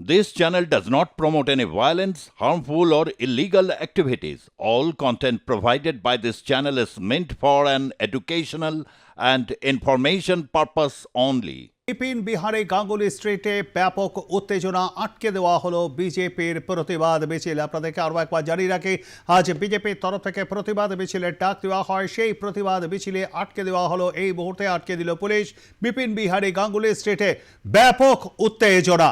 This channel does not promote any violence, harmful, or illegal activities. All content provided by this channel is meant for an educational and information purpose only. Bipin বিহারে গাঙ্গুলি স্ট্রিটে ব্যাপক উত্তেজনা আটকে দেওয়া হলো বিজেপির প্রতিবাদ মিছিল আপনাদেরকে আরও একবার জানিয়ে রাখি আজ বিজেপির তরফ থেকে প্রতিবাদ মিছিলের ডাক দেওয়া হয় সেই প্রতিবাদ মিছিলে আটকে দেওয়া হলো এই মুহূর্তে আটকে দিল পুলিশ বিপিন বিহারি গাঙ্গুলি স্ট্রিটে ব্যাপক উত্তেজনা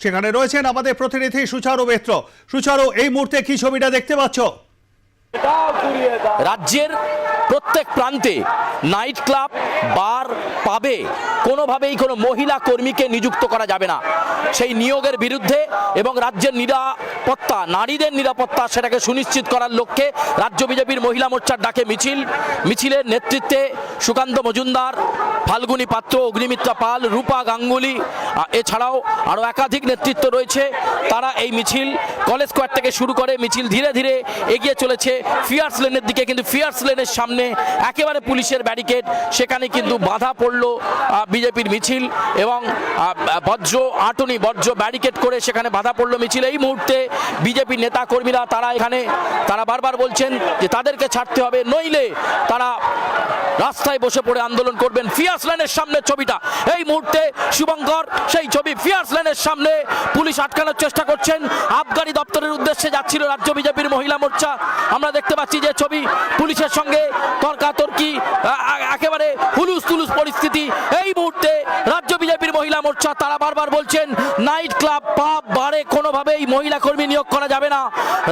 সেখানে রয়েছেন আমাদের প্রতিনিধি সুচারু মিত্র। সুচারু, এই মুহূর্তে কি ছবিটা দেখতে পাচ্ছ? রাজ্যের প্রত্যেক প্রান্তে নাইট ক্লাব, বার, পাবে, কোনোভাবেই কোনো মহিলা কর্মীকে নিযুক্ত করা যাবে না। সেই নিয়োগের বিরুদ্ধে এবং রাজ্যের নিরাপত্তা, নারীদের নিরাপত্তা সেটাকে সুনিশ্চিত করার লক্ষ্যে রাজ্য বিজেপির মহিলা মোর্চার ডাকে মিছিল। মিছিলের নেতৃত্বে সুকান্ত মজুমদার ফাল্গুনী পাত্র, অগ্নিমিত্রা পাল, রূপা গাঙ্গুলি এছাড়াও আরও একাধিক নেতৃত্ব রয়েছে। তারা এই মিছিল, কলেজ স্কোয়ার থেকে শুরু করে মিছিল ধীরে ধীরে এগিয়ে চলেছে। ফিয়ার্স লেনের দিকে কিন্তু ফিয়ার্স লেনের সামনে একেবারে পুলিশের ব্যারিকেড। সেখানে কিন্তু বাধা পড়ল বিজেপির মিছিল এবং বজ্র, আটনি বজ্র ব্যারিকেড করে সেখানে বাধা পড়ল মিছিল। এই মুহূর্তে বিজেপি নেতা কর্মীরা তারা এখানে, তারা বারবার বলছেন যে তাদেরকে ছাড়তে হবে, নইলে তারা রাস্তায় বসে পড়ে আন্দোলন করবেন ফিয়ার্স লাইনের সামনে ছবিটা। এই মুহূর্তে শুভঙ্কর, সেই ছবি ফিয়ার্স লাইনের সামনে। পুলিশ আটকানোর চেষ্টা করছেন। আবগারি দপ্তরের উদ্দেশ্যে যাচ্ছিল রাজ্য বিজেপির মহিলা মোর্চা। আমরা দেখতে পাচ্ছি যে ছবি পুলিশের সঙ্গে তর্কাতর্কি একেবারে হুলুস তুলুস পরিস্থিতি। এই মুহূর্তে বিজেপির মহিলা মোর্চা, তারা বারবার বলছেন, নাইট ক্লাব পাব বারে কোনোভাবেই মহিলা কর্মী নিয়োগ করা যাবে না।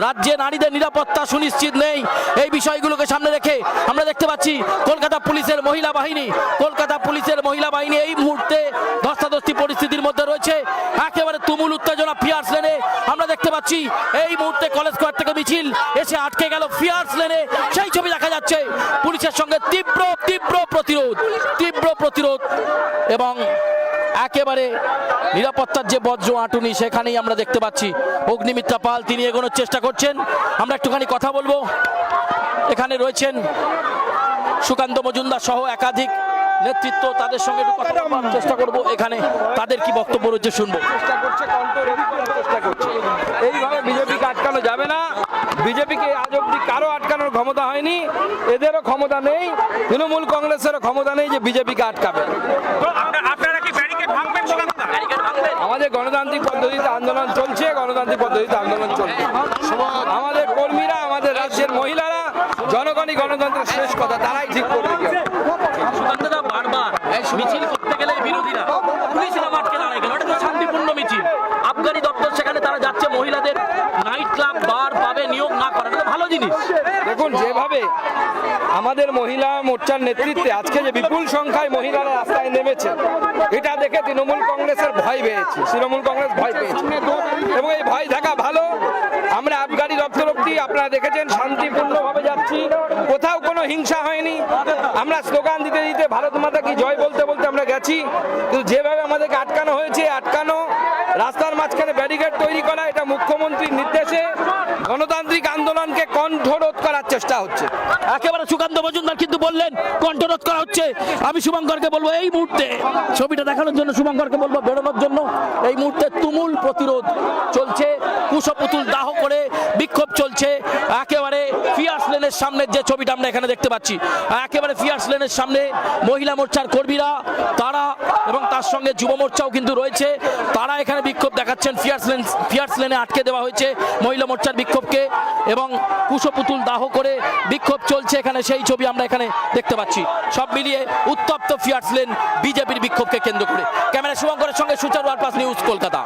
রাজ্যে নারীদের নিরাপত্তা সুনিশ্চিত নেই। এই বিষয়গুলোকে সামনে রেখে আমরা দেখতে পাচ্ছি, কলকাতা পুলিশের মহিলা বাহিনী, কলকাতা পুলিশের মহিলা বাহিনী এই মুহূর্তে ধস্তাধস্তি পরিস্থিতির মধ্যে রয়েছে। তুমুল উত্তেজনা ফিয়ার্স লেনে আমরা দেখতে পাচ্ছি। এই মুহূর্তে কলেজ স্কোয়ার থেকে মিছিল এসে আটকে গেল ফিয়ার্স লেনে। সেই ছবি দেখা যাচ্ছে পুলিশের সঙ্গে তীব্র তীব্র প্রতিরোধ তীব্র প্রতিরোধ এবং একেবারে নিরাপত্তার যে বজ্র আটুনি সেখানেই আমরা দেখতে পাচ্ছি। অগ্নিমিত্রা পাল, তিনি এগোনোর চেষ্টা করছেন। আমরা একটুখানি কথা বলব। এখানে রয়েছেন সুকান্ত মজুমদার সহ একাধিক নেতৃত্ব তাদের সঙ্গে একটু কথা চেষ্টা করব এখানে। তাদের কি বক্তব্য রয়েছে শুনব। চেষ্টা করছে চেষ্টা করছে। এইভাবে বিজেপিকে আটকানো যাবে না। বিজেপিকে আজ অব্দি কারও আটকানোর ক্ষমতা হয়নি। এদেরও ক্ষমতা নেই। তৃণমূল কংগ্রেসেরও ক্ষমতা নেই যে বিজেপিকে আটকাবে। আপনারা কি ব্যারিকেড ভাঙবেন আমাদের গণতান্ত্রিক পদ্ধতিতে আন্দোলন চলছে গণতান্ত্রিক পদ্ধতিতে আন্দোলন চলছে। আমাদের কর্মীরা আমাদের রাজ্যের মহিলারা জনগণই গণতন্ত্রের শেষ কথা তারাই ঠিক করবে কি হবে। সুকান্তদা বারবার মিছিল করতে গেলে বিরোধীরা শান্তিপূর্ণ মিছিল। আবগারি দপ্তর সেখানে তারা যাচ্ছে, মহিলাদের নাইট ক্লাব বার পাবে নিয়োগ না ভালো জিনিস। দেখুন, যেভাবে আমাদের মহিলা মোর্চার নেতৃত্বে আজকে যে বিপুল সংখ্যায় মহিলারা রাস্তায় নেমেছে, এটা দেখে তৃণমূল কংগ্রেসের ভয় পেয়েছে। তৃণমূল কংগ্রেস ভয় পেয়েছে। এবং এই ভয় থাকা ভালো। আমরা আবগারি অব্দি আপনারা দেখেছেন? শান্তিপূর্ণভাবে যাচ্ছি। কোথাও কোনো হিংসা হয়নি। আমরা স্লোগান দিতে দিতে ভারত মাতা কি জয় বলতে বলতে আমরা গেছি। কিন্তু যেভাবে আমাদেরকে আটকানো হয়েছে, আটকানো, রাস্তার মাঝখানে ব্যারিকেড তৈরি করা, এটা মুখ্যমন্ত্রীর নির্দেশে গণতান্ত্রিক আন্দোলনকে কণ্ঠরোধ করার চেষ্টা হচ্ছে। একেবারে সুকান্ত মজুমদার কিন্তু বললেন, কণ্ঠরোধ করা হচ্ছে। আমি শুভঙ্করকে বলব, এই মুহূর্তে ছবিটা দেখানোর জন্য শুভঙ্করকে বলব, বেরোনোর জন্য। এই মুহূর্তে তুমুল প্রতিরোধ চলছে। কুশপুতুল দাহ করে লেনের সামনে যে ছবিটা আমরা এখানে দেখতে পাচ্ছি, একেবারে ফিয়ার্স লেনের সামনে মহিলা মোর্চার কর্মীরা, তারা এবং তার সঙ্গে যুব মোর্চাও কিন্তু রয়েছে। তারা এখানে বিক্ষোভ দেখাচ্ছেন ফিয়ার্স লেন ফিয়ার্স লেনে আটকে দেওয়া হয়েছে মহিলা মোর্চার বিক্ষোভকে এবং কুশপুতুল দাহ করে বিক্ষোভ চলছে এখানে। সেই ছবি আমরা এখানে দেখতে পাচ্ছি। সব মিলিয়ে উত্তপ্ত ফিয়ার্স লেন বিজেপির বিক্ষোভকে কেন্দ্র করে। ক্যামেরা শুভঙ্করের সঙ্গে সুচারু আরপাস নিউজ, কলকাতা।